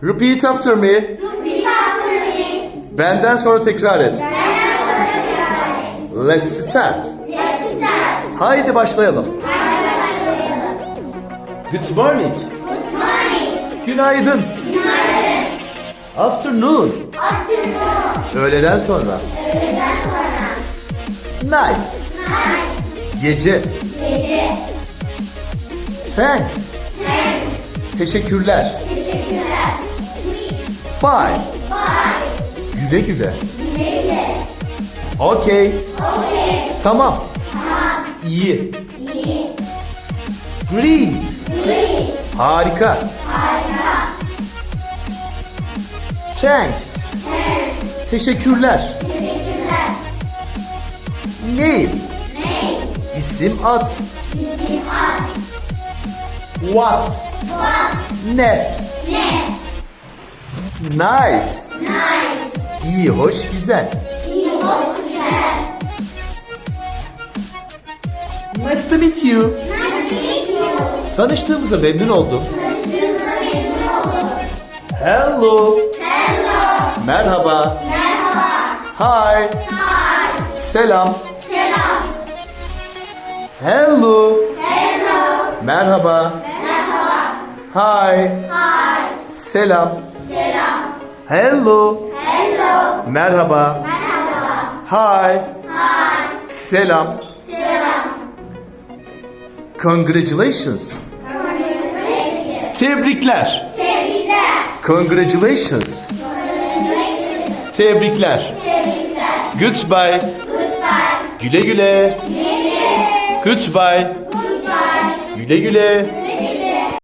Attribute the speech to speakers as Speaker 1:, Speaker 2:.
Speaker 1: Repeat after me.
Speaker 2: Repeat after me.
Speaker 1: Benden sonra tekrar et.
Speaker 2: Benden sonra tekrar et.
Speaker 1: Let's start.
Speaker 2: Let's start.
Speaker 1: Haydi başlayalım.
Speaker 2: Haydi başlayalım.
Speaker 1: Good morning.
Speaker 2: Good morning.
Speaker 1: Günaydın.
Speaker 2: Günaydın.
Speaker 1: Afternoon.
Speaker 2: Afternoon.
Speaker 1: Öğleden sonra.
Speaker 2: Öğleden sonra.
Speaker 1: Night.
Speaker 2: Night.
Speaker 1: Gece.
Speaker 2: Gece.
Speaker 1: Thanks.
Speaker 2: Thanks.
Speaker 1: Teşekkürler. Bye.
Speaker 2: Bye.
Speaker 1: Güle güle.
Speaker 2: Güle güle.
Speaker 1: Okay.
Speaker 2: Okay.
Speaker 1: Tamam.
Speaker 2: Tamam.
Speaker 1: İyi.
Speaker 2: İyi.
Speaker 1: Great.
Speaker 2: Great.
Speaker 1: Harika.
Speaker 2: Harika.
Speaker 1: Thanks.
Speaker 2: Thanks.
Speaker 1: Teşekkürler.
Speaker 2: Teşekkürler.
Speaker 1: Name.
Speaker 2: Name.
Speaker 1: İsim ad.
Speaker 2: İsim ad.
Speaker 1: What.
Speaker 2: What. Ne.
Speaker 1: Nice.
Speaker 2: Nice.
Speaker 1: İyi, hoş, güzel.
Speaker 2: İyi, hoş, güzel.
Speaker 1: Nice to meet you.
Speaker 2: Nice to meet you.
Speaker 1: Tanıştığımıza memnun oldum.
Speaker 2: Tanıştığımıza memnun oldum.
Speaker 1: Hello.
Speaker 2: Hello.
Speaker 1: Merhaba.
Speaker 2: Merhaba.
Speaker 1: Hi.
Speaker 2: Hi.
Speaker 1: Selam.
Speaker 2: Selam.
Speaker 1: Hello.
Speaker 2: Hello.
Speaker 1: Merhaba.
Speaker 2: Merhaba.
Speaker 1: Hi.
Speaker 2: Hi.
Speaker 1: Selam.
Speaker 2: Selam.
Speaker 1: Hello.
Speaker 2: Hello.
Speaker 1: Merhaba.
Speaker 2: Merhaba.
Speaker 1: Hi.
Speaker 2: Hi.
Speaker 1: Selam.
Speaker 2: Selam.
Speaker 1: Congratulations.
Speaker 2: Congratulations.
Speaker 1: Tebrikler.
Speaker 2: Tebrikler.
Speaker 1: Congratulations. Tebrikler.
Speaker 2: Tebrikler.
Speaker 1: Goodbye.
Speaker 2: Goodbye.
Speaker 1: Güle güle.
Speaker 2: Güle güle.
Speaker 1: Goodbye.
Speaker 2: Goodbye.
Speaker 1: Güle güle.